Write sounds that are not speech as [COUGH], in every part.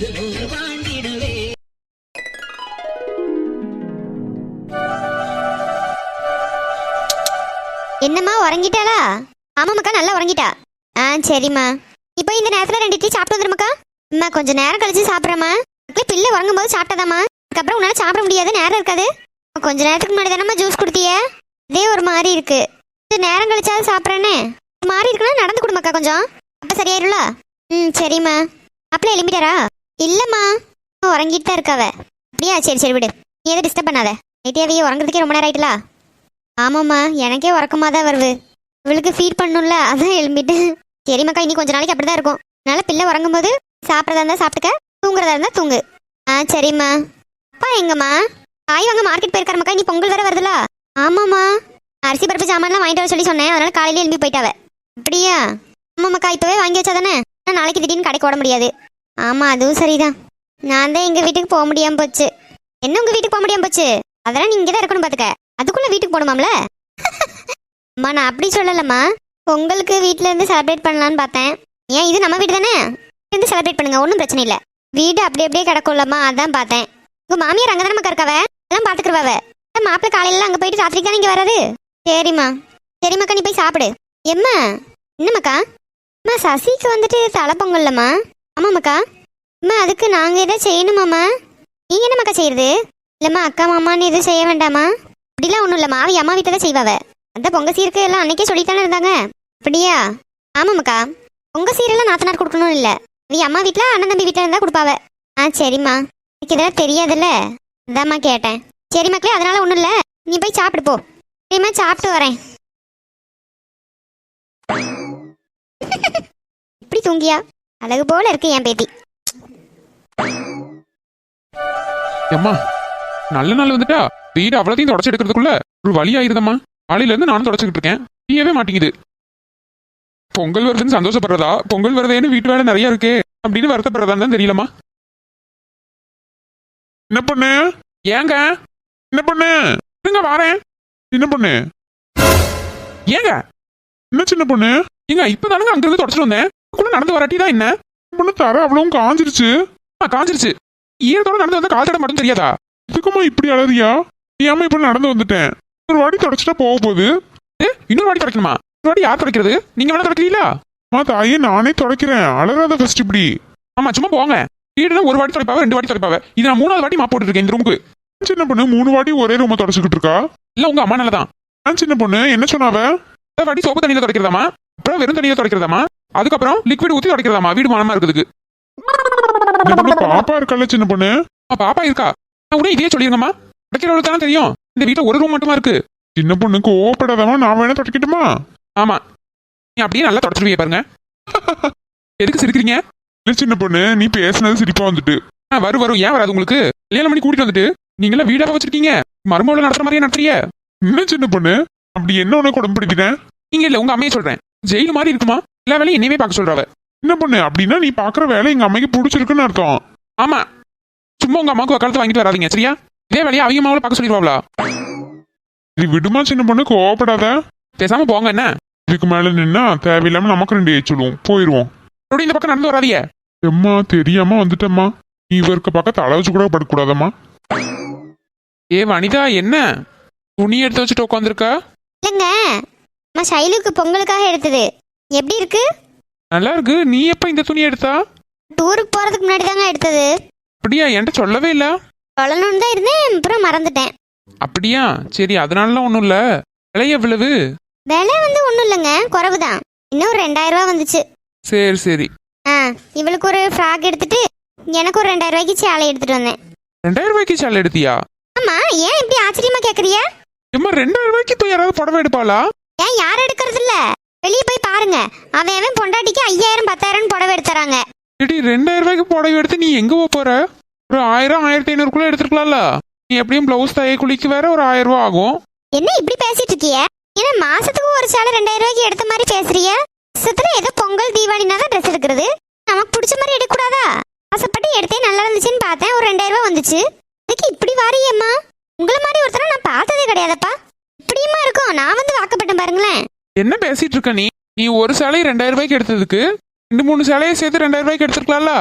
வாழ்ந்திடவே என்னம்மா உறங்கிட்டாளா? ஆமாம்மாக்கா நல்லா உறங்கிட்டா. ஆ சரிம்மா. இப்போ இந்த நேரத்தில் ரெண்டு இட்லி சாப்பிட்டு வந்துருமாக்கா அம்மா கொஞ்சம் நேரம் கழிச்சு சாப்பிட்றேம்மா. மக்களே பிள்ளை உறங்கும் போது சாப்பிட்டதாம்மா. அதுக்கப்புறம் உன்னால் சாப்பிட முடியாது நேரம் இருக்காது. கொஞ்ச நேரத்துக்கு முன்னாடி தானம்மா ஜூஸ் கொடுத்திய. இதே ஒரு மாதிரி இருக்கு. கொஞ்சம் நேரம் கழிச்சாவது சாப்பிட்றேன்னே மாதிரி இருக்குன்னா நடந்து கொடுமாக்கா கொஞ்சம். அப்போ சரியாயிரும்ல? ம் சரிம்மா. அப்பளே எழும்பிட்டாரா இல்லைம்மா உறங்கிட்டு தான் இருக்காவ. அப்படியா சரி சரி விடு. நீ எதுவும் டிஸ்டர்ப் பண்ணாத. நைட்டியாவே உறங்குறதுக்கே ரொம்ப நேரம் ஆயிட்டலா? ஆமாம்மா எனக்கே உறக்கமாக தான் வருது. இவளுக்கு ஃபீட் பண்ணும்ல அதான் எழும்பிட்டு. சரி மக்கா இனி கொஞ்ச நாளைக்கு அப்படிதான் இருக்கும். அதனால பிள்ளை உறங்கும் போது சாப்பிட்றதா இருந்தால் சாப்பிட்டுக்க தூங்குறதா இருந்தால் தூங்கு. ஆ சரிம்மா. அப்பா எங்கம்மா? காய் வாங்க மார்க்கெட் போயிருக்காரு மக்கா இனி பொங்கல் வேற வருதுல? ஆமாம்மா. அரிசி பருப்பு சாமான்லாம் வாங்கிட்டு வர சொல்லி சொன்னேன் அதனால காலையில எழும்பி போயிட்டாவ. அப்படியா? ஆமாம்மாக்கா இப்போவே வாங்கி வச்சா தானே நாளைக்கு திடீர்னு கடைக்கு ஓட முடியாது. ஆமாம் அதுவும் சரிதான். நான் தான் எங்கள் வீட்டுக்கு போக முடியாமல் போச்சு. என்ன உங்கள் வீட்டுக்கு போக முடியாமல் போச்சு? அதெல்லாம் நீங்கள் தான் இருக்கணும் பார்த்துக்க அதுக்குள்ளே வீட்டுக்கு போகணுமாம்ல? அம்மா நான் அப்படி சொல்லலம்மா. பொங்கலுக்கு வீட்டிலேருந்து இருந்து செலிப்ரேட் பண்ணலான்னு பார்த்தேன். ஏன் இது நம்ம வீடு தானே? இருந்து செலிப்ரேட் பண்ணுங்க ஒன்றும் பிரச்சனை இல்லை. வீடு அப்படி அப்படியே கிடக்கும்லம்மா அதான் பார்த்தேன். உங்கள் மாமியார் அங்கே தானே இருக்காவ எல்லாம் பார்த்துக்குறவ மாப்பிள்ளை காலையில் அங்கே போயிட்டு ராத்திரி தானே இங்கே வராது சரிம்மா. சரிம்மாக்கா நீ போய் சாப்பிடு. எம்மா? என்னம்மாக்கா? அம்மா சசிக்கு வந்துட்டு தலை பொங்கல்லம்மா. ஆமாம்மாக்கா அம்மா அதுக்கு நாங்கள் எதாவது செய்யணுமாம்மா நீங்கள் என்னம்மாக்கா செய்யறது? இல்லைம்மா அக்கா மாமான்னு எதுவும் செய்ய வேண்டாமா? அப்படிலாம் ஒன்றும் இல்லைம்மா. அவ அம்மா வீட்டில் தான் செய்வாவ. அந்த பொங்க சீருக்கு எல்லாம் அன்னைக்கே சொல்லித்தானே இருந்தாங்க. அப்படியா? ஆமாம்மாக்கா பொங்க சீரெல்லாம் நாத்தனார் கொடுக்கணும் இல்லை. அவ அம்மா வீட்டில் அண்ணன் தம்பி வீட்டில் இருந்தால் கொடுப்பாவ. ஆ சரிம்மா. எனக்கு இதெல்லாம் தெரியாதுல்ல. அதாம்மா கேட்டேன். சரி மக்களே அதனால ஒன்றும் இல்லை. நீ போய் சாப்பிடு போ. சரிம்மா சாப்பிட்டு வரேன். [LAUGHS] இப்படி தூங்கியா? அழகு போல இருக்கு என் பேத்தி. அம்மா நல்ல நாள் வந்துட்டா? வீடு அவ்வளோத்தையும் தொடச்சு எடுக்கிறதுக்குள்ள ஒரு வழி ஆயிருதம்மா. காலையில இருந்து நானும் தொடச்சுக்கிட்டு இருக்கேன். தீயவே மாட்டேங்குது. பொங்கல் வருதுன்னு சந்தோஷப்படுறதா? பொங்கல் வருதேன்னு வீட்டு வேலை நிறைய இருக்கே அப்படின்னு வருத்தப்படுறதான்னு தான் தெரியலம்மா. என்ன பொண்ணு? ஏங்க? என்ன பொண்ணு? இருங்க வாரேன். என்ன பொண்ணு? ஏங்க? என்ன சின்ன பொண்ணு? ஏங்க இப்பதானுங்க அங்கிருந்து தொடச்சிட்டு வந்தேன். கூட நடந்து வராட்டி தான் என்ன? பொண்ணு தர அவ்வளவும் காஞ்சிருச்சு. காஞ்சிருச்சு. ஈரத்தோட நடந்து வந்தா கால் தட மட்டும் தெரியாதா? இதுக்குமா இப்படி அழறியா? ஏமா இப்ப நடந்து வந்துட்டேன்? ஒரு வாட்டி தொடச்சிட்டா போக போகுது. ஏ, இன்னொரு வாட்டி தொடக்கணுமா? ஒரு வாட்டி யார் தொடக்கிறது? நீங்க வேணா தொடக்கிறீங்களா? மா தாயே நானே தொடக்கிறேன். அழறாத ஃபர்ஸ்ட் இப்படி. ஆமா சும்மா போங்க. வீடுனா ஒரு வாட்டி தொடப்பாவ ரெண்டு வாட்டி தொடப்பாவ. இது நான் மூணாவது வாட்டி மாப் போட்டுட்டு இருக்கேன் இந்த ரூமுக்கு. சின்ன பொண்ணு மூணு வாட்டி ஒரே ரூமை தொடச்சுக்கிட்டு இருக்கா? இல்ல உங்க அம்மா நல்லதான். சின்ன பொண்ணு என்ன சொன்னாவ? ஒரு வாட்டி சோப்பு தண்ணியில தொடக்கிறதாமா அப்புறம் வெறும் தண்ணியில தொடக்கிறதாமா அதுக்கப்புறம் லிக்விட் ஊத்தி தொடக்கிறதாமா வீடு மனமா இருக்குதுக்கு பாப்பா இருக்கல்ல சின்ன பொண்ணு? பாப்பா இருக்கா? நான் கூட இதே சொல்லிருங்கம்மா தொடக்கிறவளுக்கு தானே தெரியும். இந்த வீட்டுல ஒரு ரூம் மட்டுமா இருக்கு? சின்ன பொண்ணுக்கு ஓப்படாதவா நான் வேணா தொடக்கட்டுமா? ஆமா. நீ அப்படியே நல்லா தொடச்சிருவீங்க பாருங்க. எதுக்கு சிரிக்கிறீங்க? சின்ன பொண்ணு நீ பேசுனது சிரிப்பா வந்துட்டு. வரும் வரும் ஏன் வராது உங்களுக்கு? கல்யாணம் பண்ணி கூட்டிட்டு வந்துட்டு நீங்களா வீடாக வச்சிருக்கீங்க? மருமகளை நடத்துற மாதிரியே நடத்துறிய. என்ன சின்ன பொண்ணு? அப்படி என்ன உனக்கு உடம்பு பிடிக்கிறேன் நீங்க இல்ல உங்க அம்மையை சொல்றேன். ஜெயில் மாதிரி இருக்குமா? எல்லா வேலையும் என்னையவே பார்க்க சொல்றாவ என்ன பொண்ணு அப்படின்னா நீ பாக்குற வேலை எங்க அம்மைக்கு பிடிச்சிருக்குன்னு அர்த்தம். ஆமா. சும்மா உங்க அம்மாவுக்கு வக்காலத்து வாங்கிட்டு வராதீங்க சரியா? இதே வேலையை அவங்க அம்மாவை பார்க்க சொல்லிடுவாங்களா இது விடுமா சின்ன பொண்ணு கோவப்படாத. பேசாம போங்க என்ன? இதுக்கு மேல நின்னா தேவையில்லாம நமக்கு ரெண்டு ஏச்சுடுவோம் போயிருவோம். மறுபடியும் இந்த பக்கம் நடந்து வராதீங்க. எம்மா தெரியாம வந்துட்டம்மா. நீ இவருக்கு பக்கம் தலை வச்சு கூட படக்கூடாதம்மா. ஏ வனிதா என்ன? துணி எடுத்து வச்சுட்டு உட்காந்துருக்கா இல்லைங்க அம்மா ஷைலுக்கு பொங்கலுக்காக எடுத்தது. எப்படி இருக்கு? நல்லா இருக்கு நீ எப்ப இந்த துணி எடுத்தா? டூருக்கு போறதுக்கு முன்னாடி தாங்க எடுத்தது. அப்படியா? என்கிட்ட சொல்லவே இல்ல. சொல்லணும்னு தான் இருந்தேன். அப்புறம் மறந்துட்டேன். அப்படியா? சரி அதனாலலாம் ஒன்றும் இல்ல. விலை எவ்வளவு விலை வந்து ஒன்றும் இல்லைங்க. குறைவு தான் இன்னும் ஒரு ரெண்டாயிரம் ரூபா வந்துச்சு. சரி சரி. ஆ இவளுக்கு ஒரு ஃப்ராக் எடுத்துட்டு எனக்கு ஒரு ரெண்டாயிரம் ரூபாய்க்கு சேலை எடுத்துட்டு வந்தேன். ரெண்டாயிரம் ரூபாய்க்கு சேலை எடுத்தியா? ஆமா ஏன் இப்படி ஆச்சரியமா கேக்குறிய எம்மா ரெண்டாயிரம் ரூபாய்க்கு இப்போ யாராவது புடவை எடுப்பாளா? ஏன் யாரும் எடுக்கிறது இல்ல? வெளியே போய் பாருங்க. அவன் அவன் பொண்டாட்டிக்கு ஐயாயிரம் பத்தாயிரம் புடவை எடுத்துறாங்க. ஏடி ரெண்டாயிரம் ரூபாய்க்கு புடவை எடுத்து நீ எங்க போக போற? ஒரு ஆயிரம் ஆயிரத்தி ஐநூறுக்குள்ள எடுத்துருக்கலாம்ல. நீ எப்படியும் பிளவுஸ் தைய குளிக்கு வேற ஒரு ஆயிரம் ரூபாய் ஆகும். என்ன இப்படி பேசிட்டு இருக்கிய? ஏன்னா மாசத்துக்கு ஒரு சேலை ரெண்டாயிரம் ரூபாய்க்கு எடுத்த மாதிரி பேசுறிய? வருஷத்துல ஏதோ பொங்கல் தீபாவளினா தான் ட்ரெஸ் எடுக்கிறது. நமக்கு பிடிச்ச மாதிரி எடுக்கக்கூடாதா? ஆசைப்பட்டு எடுத்தே நல்லா இருந்துச்சுன்னு பார்த்தேன். ஒரு ரெண்டாயிரம் ரூபாய் வந்துச்சு. அதுக்கு இப்படி வாரியம்மா? உங்களை மாதிரி ஒருத்தரை நான் பார்த்ததே கிடையாதப்பா. இப்படியுமா இருக்கும்? நான் வந்து வாக்கப்பட்டேன் பாருங்களேன். என்ன பேசிட்டு இருக்க நீ? நீ ஒரு சேலையை ரெண்டாயிரம் ரூபாய்க்கு எடுத்ததுக்கு ரெண்டு மூணு சேலையை சேர்த்து ரெண்டாயிரம் ரூபாய்க்கு எடுத்துருக்கலாம்ல?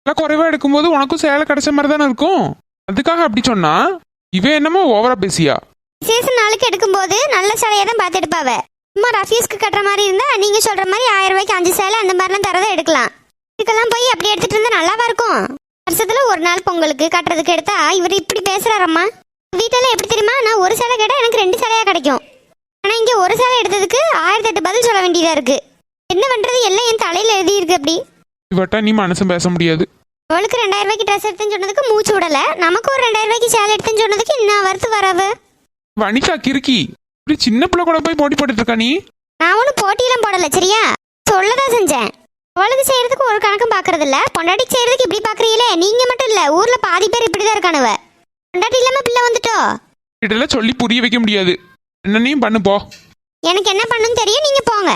இல்லை குறைவா எடுக்கும்போது உனக்கும் சேலை கிடைச்ச மாதிரி தானே இருக்கும்? அதுக்காக அப்படி சொன்னா? இவன் என்னமோ ஓவரா பேசியா? விசேஷ நாளுக்கு எடுக்கும்போது நல்ல சேலையை தான் பார்த்து எடுப்பாவ சும்மா ரஃபீஸ்க்கு கட்டுற மாதிரி இருந்தா நீங்க சொல்ற மாதிரி ஆயிரம் ரூபாய்க்கு அஞ்சு சேலை அந்த மாதிரிலாம் தரதை எடுக்கலாம். இதுக்கெல்லாம் போய் அப்படி எடுத்துட்டு இருந்தா நல்லாவா இருக்கும்? வருஷத்துல ஒரு நாள் பொங்கலுக்கு கட்டுறதுக்கு எடுத்தா இவர் இப்படி பேசுறாரம்மா. வீட்டில் எப்படி தெரியுமா? நான் ஒரு சேலை கேட்டா எனக்கு ரெண்டு சேலையா கிடைக்கும். ஆனா இங்க ஒரு சேலை எடுத்ததுக்கு ஆயிரத்தி எட்டு பதில் சொல்ல வேண்டியதா இருக்கு. என்ன பண்றது? எல்லாம் என் தலையில எழுதி இருக்கு அப்படி. இவட்டா நீ மனசும் பேச முடியாது. அவளுக்கு ரெண்டாயிரம் ரூபாய்க்கு ட்ரெஸ் எடுத்துன்னு சொன்னதுக்கு மூச்சு விடல. நமக்கு ஒரு ரெண்டாயிரம் ரூபாய்க்கு சேலை எடுத்துன்னு சொன்னதுக்கு இன்னும் வருத்து வரவு வனிதா கிறுக்கி. இப்படி சின்ன பிள்ளை கூட போய் போட்டி போட்டுட்டு இருக்கா நீ? நான் ஒன்றும் போட்டியெல்லாம் போடல சரியா? சொல்லதான் செஞ்சேன். அவளுக்கு செய்யறதுக்கு ஒரு கணக்கும் பாக்குறது இல்ல. பொண்டாட்டிக்கு செய்யறதுக்கு இப்படி பாக்குறீங்களே? நீங்க மட்டும் இல்ல ஊர்ல பாதி பேர் இப்படிதான் இருக்கானுவ. பொண்டாட்டி இல்லாம பிள்ளை வந்துட்டோ? இதெல்லாம் சொல்லி புரிய வைக்க முடியாது. என்னன்னையும் பண்ணு போ. எனக்கு என்ன பண்ணுன்னு தெரியும் நீங்க போங்க.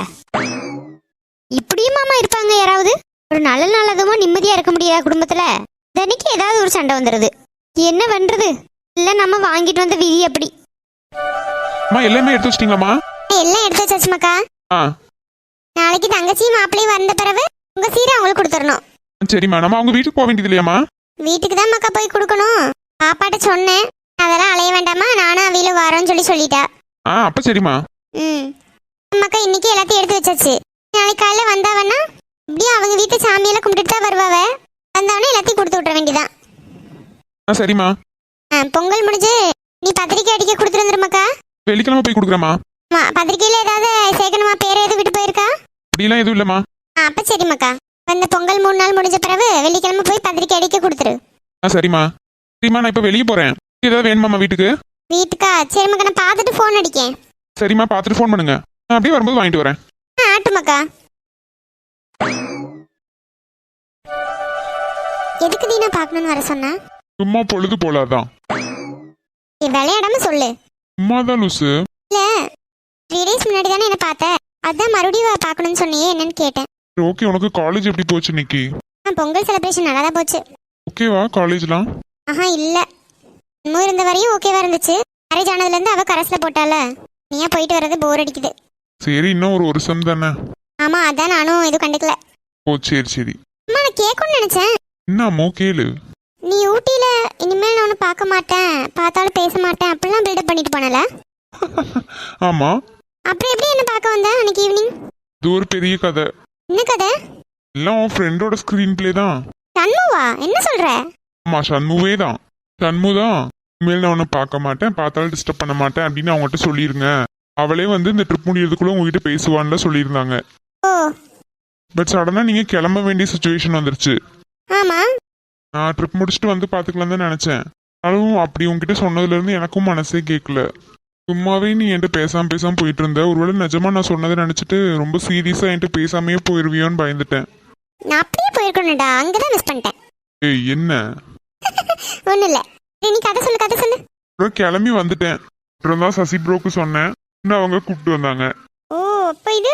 இப்படியும் மாமா இருப்பாங்க யாராவது? ஒரு நல்ல நல்லதுமா நிம்மதியா இருக்க முடியாதா குடும்பத்துல? தினைக்கு ஏதாவது ஒரு சண்டை வந்துடுது என்ன பண்றது? இல்ல நம்ம வாங்கிட்டு வந்த விதி அப்படி. அம்மா எல்லாமே எடுத்து வச்சிட்டீங்களாம்மா? எல்லாம் எடுத்து வச்சாச்சு மக்கா. ஆ. நாளைக்கு தங்கச்சியும் மாப்பிள்ளையும் வந்த பிறகு உங்க சீரை அவங்களுக்கு கொடுத்துடணும். சரிம்மா நம்ம அவங்க வீட்டுக்கு போக வேண்டியது இல்லையாம்மா? வீட்டுக்கு தான் மக்கா போய் கொடுக்கணும். பாப்பாட்ட சொன்னேன். அதெல்லாம் அலைய வேண்டாமா நானும் அவையில வரோன்னு சொல்லி சொல்லிட்டா. ஆ அப்ப சரிம்மா. ம். மக்கா இன்னைக்கு எல்லாத்தையும் எடுத்து வச்சாச்சு. நாளைக்கு காலையில வந்தாவன்னா இப்படியும் அவங்க வீட்டு சாமியெல்லாம் கும்பிட்டுட்டு தான் வருவாவ. வந்தவொடனே எல்லாத்தையும் கொடுத்து விட்ற வேண்டியதான் ஆ சரிம்மா. ஆ, பொங்கல் முடிஞ்சு நீ பத்திரிக்கை அடிக்க கொடுத்துருந்துருமாக்கா வெள்ளிக்கிழமை போய் கொடுக்குறேம்மா. ஆமா பத்திரிக்கையில ஏதாவது சேர்க்கணுமா பேர் எதுவும் விட்டு போயிருக்கா? அப்படிலாம் எதுவும் இல்லைம்மா. ஆ அப்ப சரிம்மாக்கா. அந்த பொங்கல் மூணு நாள் முடிஞ்ச பிறகு வெள்ளிக்கிழமை போய் பத்திரிக்கை அடிக்க கொடுத்துரு. ஆ சரிம்மா. சரிம்மா நான் இப்போ வெளியே போறேன். ஏதாவது வேணுமாம்மா வீட்டுக்கு? வீட்டுக்கா சரிம்மாக்கா நான் பார்த்துட்டு ஃபோன் அடிக்கேன். சரிம்மா பார்த்துட்டு ஃபோன் பண்ணுங்க. நான் அப்படியே வரும்போது வாங்கிட்டு வரேன். ஆ ஆட்டுமாக்கா. எதுக்கு தீனா பார்க்கணும்னு வர சொன்ன? சும்மா பொழுது போலாதான். நீ விளையாடாம சொல்லு. சும்மா தான் லூசு. இல்ல த்ரீ டேஸ் முன்னாடி தானே என்ன பார்த்த. அதான் மறுபடியும் வா பார்க்கணும்னு சொன்னியே என்னன்னு கேட்டேன். ஓகே உனக்கு காலேஜ் எப்படி போச்சு இன்னைக்கு? ஆ பொங்கல் செலிப்ரேஷன் நல்லா தான் போச்சு. ஓகேவா காலேஜ்லாம் ஆஹா இல்ல. இன்னும் இருந்த வரையும் ஓகேவா இருந்துச்சு. மேரேஜ் ஆனதுல இருந்து அவ கரஸ்ல போட்டால. நீயா போயிட்டு வர்றது போர் அடிக்குது. சரி இன்னும் ஒரு வருஷம் தானே? ஆமா அதான் நானும் எதுவும் கண்டுக்கல. ஓ சரி சரி. அம்மா நான் கேட்கணும்னு நினைச்சேன். என்னமோ கேளு. நீ ஊட்டியில இனிமேல் நான் உன்னை பார்க்க மாட்டேன். பார்த்தாலும் பேச மாட்டேன். அப்படிலாம் பில்டப் பண்ணிட்டு போனல. [LAUGHS] ஆமா. அப்புறம் எப்படி என்ன பார்க்க வந்த அன்னைக்கு ஈவினிங் இது ஒரு பெரிய கதை. என்ன கதை? எல்லாம் உன் ஃப்ரெண்டோட ஸ்க்ரீன் பிளே தான். சண்முவா? என்ன சொல்ற? ஆமா சண்முவே தான். சண்மு தான் இனிமேல் நான் உன்னை பார்க்க மாட்டேன் பார்த்தாலும் டிஸ்டர்ப் பண்ண மாட்டேன் அப்படின்னு அவங்ககிட்ட சொல்லிருங்க. அவளே வந்து இந்த ட்ரிப் முடியறதுக்குள்ள உங்ககிட்ட பேசுவான்ல சொல்லியிருந்தாங்க. பட் சடனாக நீங்கள் கிளம்ப வேண்டிய சுச்சுவேஷன் வந்துருச்சு. ஆமா. நான் ட்ரிப் முடிச்சுட்டு வந்து பார்த்துக்கலாம் தான் நினச்சேன். அதுவும் அப்படி உங்ககிட்ட சொன்னதுலேருந்து எனக்கும் மனசே கேட்கல சும்மாவே நீ என்கிட்ட பேசாம பேசாம போயிட்டு இருந்த. ஒருவேளை நிஜமா நான் சொன்னதை நினச்சிட்டு ரொம்ப சீரியஸாக என்கிட்ட பேசாமையே போயிருவியோன்னு பயந்துட்டேன். நான் அப்படியே போயிருக்கணும்டா. அங்கதான் மிஸ் பண்ணிட்டேன். ஏய் என்ன? [LAUGHS] ஒண்ணும் இல்ல நீ கதை சொல்லு கதை சொல்லு. கிளம்பி வந்துட்டேன். அப்புறம் தான் சசி ப்ரோக்கு சொன்னேன். இன்னும் அவங்க கூப்பிட்டு வந்தாங்க. ஓ அப்போ இது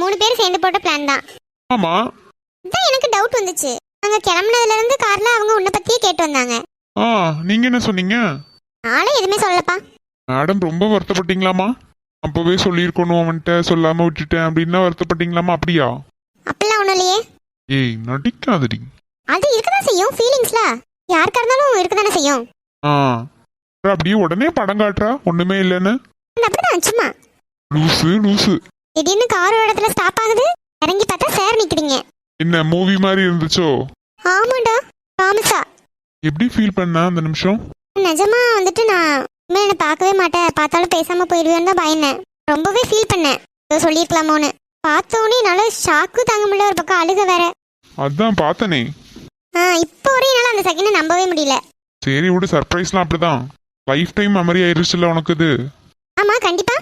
மூணு பேர் சேர்ந்து போட்ட பிளான் தான். ஆமாம் அதான் எனக்கு டவுட் வந்துச்சு. அங்க கிளம்புனதுல இருந்து கார்ல அவங்க உன்னை பத்தியே கேட்டு வந்தாங்க. ஆ நீங்கள் என்ன சொன்னீங்க? நானும் எதுவுமே சொல்லப்பா மேடம் ரொம்ப வருத்தப்பட்டீங்களாமா அப்போவே சொல்லியிருக்கணும் அவன்கிட்ட சொல்லாமல் விட்டுட்டேன். அப்படின்னா வருத்தப்பட்டீங்களாமா அப்படியா? அப்படிலாம் ஒண்ணும் இல்லையே. ஏய் நடிக்காதடி. அது இருக்கதான் செய்யும் ஃபீலிங்ஸ்ல யாருக்கா இருந்தாலும் இருக்கதானே செய்யும். ஆ. அப்படியே உடனே படம் காட்டுறா. ஒண்ணுமே இல்லைன்னு. அப்படிதான் சும்மா. லூசு லூசு. திடீர்னு கார் இடத்துல ஸ்டாப் ஆகுது. இறங்கி பார்த்தா சார் நிக்கிறீங்க என்ன மூவி மாதிரி இருந்துச்சோ? ஆமாண்டா ப்ராமிஸா எப்படி ஃபீல் பண்ண அந்த நிமிஷம்? நிஜமா வந்துட்டு நான் இனிமே என்னை பார்க்கவே மாட்டேன். பார்த்தாலும் பேசாம போயிடுவேன்னு தான் பயந்தேன். ரொம்பவே ஃபீல் பண்ணேன். ஏதோ சொல்லியிருக்கலாமோன்னு. பார்த்தோன்னே என்னால ஷாக்கு தாங்க முடியல. ஒரு பக்கம் அழுக வேற. அதான் பார்த்தனே. ஆ இப்போ வரையும் என்னால அந்த செகண்டை நம்பவே முடியல. சரி விடு சர்ப்ரைஸ்லாம் அப்படிதான். லைஃப் டைம் மெமரி ஆயிருச்சுல உனக்கு இது ஆமா கண்டிப்பா.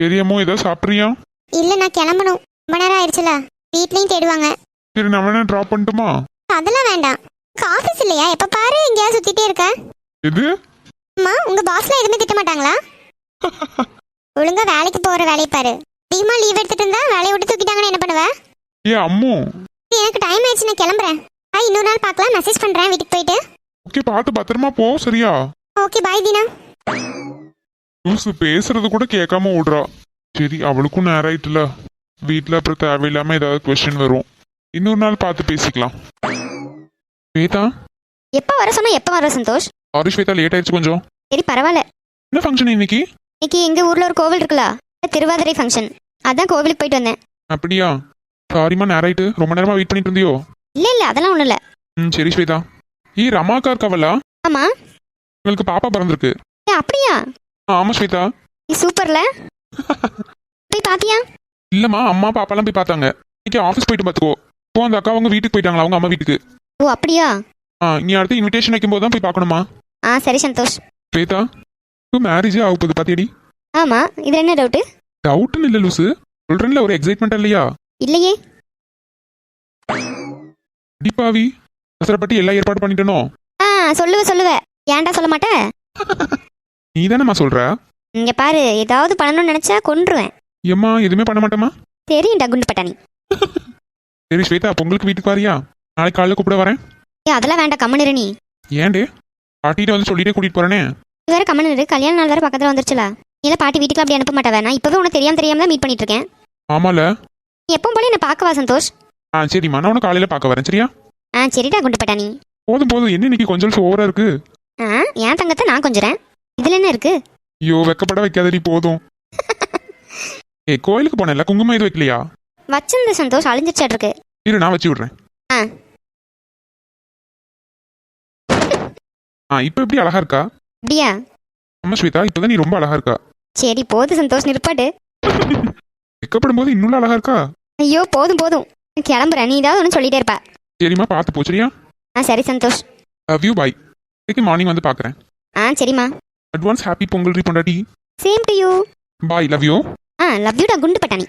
தெரியாமோ ஏதோ சாப்பிட்றியா? இல்ல நான் கிளம்பணும். ரொம்ப நேரம் ஆயிடுச்சுல வீட்லயும் தேடுவாங்க. சரி நான் வேணா ட்ராப் பண்ணட்டுமா? அதெல்லாம் வேண்டாம். ஆஃபீஸ் இல்லையா? எப்ப பாரு எங்கேயாவது சுத்திட்டே இருக்க. எது? அம்மா உங்க பாஸ்லாம் எதுவுமே திட்ட மாட்டாங்களா? [LAUGHS] ஒழுங்கா வேலைக்கு போற வேலையை பாரு. அதிகமா லீவ் எடுத்துட்டு இருந்தா வேலையை விட்டு தூக்கிட்டாங்கன்னு என்ன பண்ணுவ? ஏ அம்மு. எனக்கு டைம் ஆயிடுச்சு நான் கிளம்புறேன். ஆ இன்னொரு நாள் பார்க்கலாம் மெசேஜ் பண்றேன் வீட்டுக்கு போயிட்டு. ஓகே பார்த்து பத்திரமா போ சரியா? Okay bye Dheena. லூசு பேசுறது கூட கேட்காம விடுறா சரி அவளுக்கும் நேரம் ஆயிட்டுல. வீட்டில் அப்புறம் தேவையில்லாம ஏதாவது கொஸ்டின் வரும். இன்னொரு நாள் பார்த்து பேசிக்கலாம். ஸ்வேதா? எப்போ வர சொன்னா எப்போ வர சந்தோஷ்? சாரி ஸ்வேதா லேட் ஆயிடுச்சு கொஞ்சம். சரி பரவாயில்ல. என்ன ஃபங்க்ஷன் இன்னைக்கு? இன்னைக்கு எங்க ஊர்ல ஒரு கோவில் இருக்குல்ல திருவாதிரை ஃபங்க்ஷன் அதான் கோவிலுக்கு போயிட்டு வந்தேன். அப்படியா? சாரிம்மா நேரம் ஆயிட்டு. ரொம்ப நேரமா வெயிட் பண்ணிட்டு இருந்தியோ? இல்ல இல்ல அதெல்லாம் ஒண்ணும் இல்ல. ம் சரி ஸ்வேதா. ஈ ரமாக்கா இருக்காவல்லா ஆமா. உங்களுக்கு பாப்பா பிறந்திருக்கு. ஏ அப்படியா? ஆமா ஸ்வேதா. நீ சூப்பர்ல. போய் பாத்தியா? இல்லம்மா அம்மா பாப்பாலாம் போய் பார்த்தாங்க. இன்னைக்கு ஆஃபீஸ் போயிட்டு பார்த்துக்கோ இப்போ அந்த அக்கா அவங்க வீட்டுக்கு போயிட்டாங்களா அவங்க அம்மா வீட்டுக்கு. ஓ அப்படியா? ஆ நீ அடுத்து இன்விடேஷன் வைக்கும்போது தான் போய் பார்க்கணுமா? ஆ சரி சந்தோஷ். ஸ்வேதா மேரேஜே ஆக போகுது பாத்தியடி? ஆமா இதுல என்ன டவுட்டு டவுட்னு இல்லை லூசு. சொல்றேன்ல ஒரு எக்ஸைட்மெண்ட் இல்லையா? இல்லையே. அடிப்பாவி அவசரப்பட்டு எல்லா ஏற்பாடு பண்ணிட்டனோ? ஆ சொல்லுவ சொல்லுவ. ஏன்டா சொல்ல மாட்ட? [LAUGHS] நீ தானேம்மா சொல்ற? இங்க பாரு ஏதாவது பண்ணணும்னு நினைச்சா கொன்றுவேன். ஏம்மா எதுவுமே பண்ண மாட்டேமா தெரியும்டா குண்டு பட்டாணி. [LAUGHS] சரி ஸ்வேதா பொங்கலுக்கு வீட்டுக்கு வாரியா? நாளைக்கு காலைல கூப்பிட வரேன். ஏ அதெல்லாம் வேண்டாம் கம்மனு நீ. ஏன்டே? பாட்டிகிட்ட வந்து சொல்லிட்டே கூட்டிட்டு போறேனே. இது வேற கம்மனு இரு கல்யாண நாள் வேற பக்கத்துல வந்துருச்சுல. நீ எல்லாம் பாட்டி வீட்டுக்கு அப்படி அனுப்ப மாட்டேன் நான் இப்பவே உனக்கு தெரியாம தெரியாம தான் மீட் பண்ணிட்டு இருக்கேன். ஆமால. நீ எப்பவும் போல என்ன பார்க்கவா சந்தோஷ். ஆ சரிம்மா. நான் உனக்கு காலையில பார்க்க வரேன் சரியா? ஆ சரிடா குண்டு பட்டாணி. போதும் போதும். என்ன இன்னைக்கு கொஞ்சம் ஓவரா இருக்கு? ஆ என் தங்கத்தை நான் கொஞ்சறேன். இதுல என்ன இருக்கு? ஐயோ வெக்கப்பட வைக்காதடி போதும். ஏ கோயிலுக்கு போனேன்ல குங்குமம் எதுவும் வைக்கலையா? வச்சிருந்த சந்தோஷ் அழிஞ்சிச்சாட்டு இருக்கு. இரு நான் வச்சு விடுறேன். ஆ. ஆ இப்போ எப்படி அழகா இருக்கா? அப்படியா? ஆமா ஸ்வேதா இப்போதான் நீ ரொம்ப அழகா இருக்கா? சரி போதும் சந்தோஷ் நிற்பாட்டு [LAUGHS] வெக்கப்படும் போது இன்னும் அழகா இருக்கா? ஐயோ போதும் போதும். கிளம்புறேன். நீ ஏதாவது ஒன்று சொல்லிட்டே இருப்ப. சரிம்மா பார்த்து போ சரியா? ஆ சரி சந்தோஷ். லவ் யூ பாய் இன்னைக்கு மார்னிங் வந்து பார்க்குறேன். ஆ சரிம்மா. அட்வான்ஸ் ஹாப்பி பொங்கல் ரீ பொண்டாட்டி. Same to you bye love you ah love யூடா குண்டு பட்டாணி.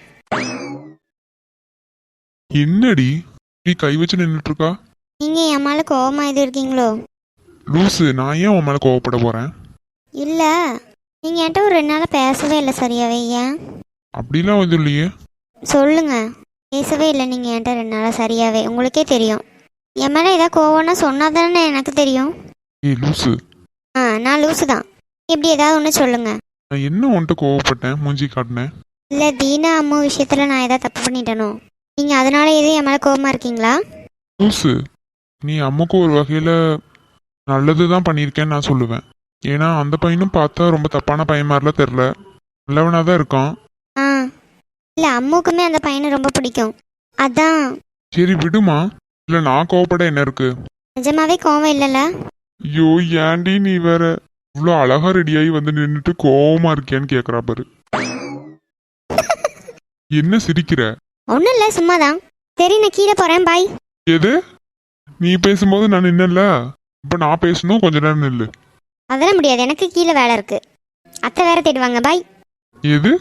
என்னடி? நீ கை வச்சு நின்றுட்டு இருக்கா நீங்க என் மேல கோவமா இது இருக்கீங்களோ? லூசு நான் ஏன் உன் மேல கோவப்பட போறேன்? இல்ல. நீங்க என்கிட்ட ஒரு ரெண்டு நாளா பேசவே இல்லை சரியாவே ஏன்? அப்படிலாம் வந்து இல்லையே. சொல்லுங்க. பேசவே இல்லை நீங்க என்கிட்ட ரெண்டு நாளா சரியாவே. உங்களுக்கே தெரியும். என் மேல ஏதாவது கோவம்னா சொன்னாதானே எனக்கு தெரியும். ஏய் லூசு. ஆ நான் லூசு தான். இப்படி ஏதாவது ஒன்று சொல்லுங்க. நான் என்ன உன்கிட்ட கோவப்பட்டேன்? மூஞ்சி காட்டினேன். இல்லை தீனா அம்மு விஷயத்துல நான் ஏதாவது தப்பு பண்ணிட்டேனோ? நீங்க அதனால எதுவும் என் மேல கோவமா இருக்கீங்களா? லூசு நீ அம்மாக்கு ஒரு வகையில நல்லது தான் பண்ணியிருக்கேன்னு நான் சொல்லுவேன். ஏன்னா அந்த பையனும் பார்த்தா ரொம்ப தப்பான பையன் மாதிரிலாம் தெரில நல்லவனாக தான் இருக்கான். இல்லை அம்முக்குமே அந்த பையனை ரொம்ப பிடிக்கும். அதான். சரி விடுமா. இல்லை நான் கோவப்பட என்ன இருக்கு? நிஜமாவே கோவம் இல்லைல்ல ஐயோ ஏன்டி நீ வேற? இவ்வளோ அழகா ரெடியாகி வந்து நின்றுட்டு கோவமா இருக்கியான்னு கேட்குறா பாரு. என்ன சிரிக்கிற? ஒன்றும் இல்லை சும்மா தான் சரி நான் கீழே போகிறேன் பாய் எது? நீ பேசும்போது நான் நின்னல இப்போ நான் பேசணும் கொஞ்ச நேரம் நில்லு. அதெல்லாம் முடியாது எனக்கு கீழே வேலை இருக்கு. அத்தை வேற தேடுவாங்க பாய் எது?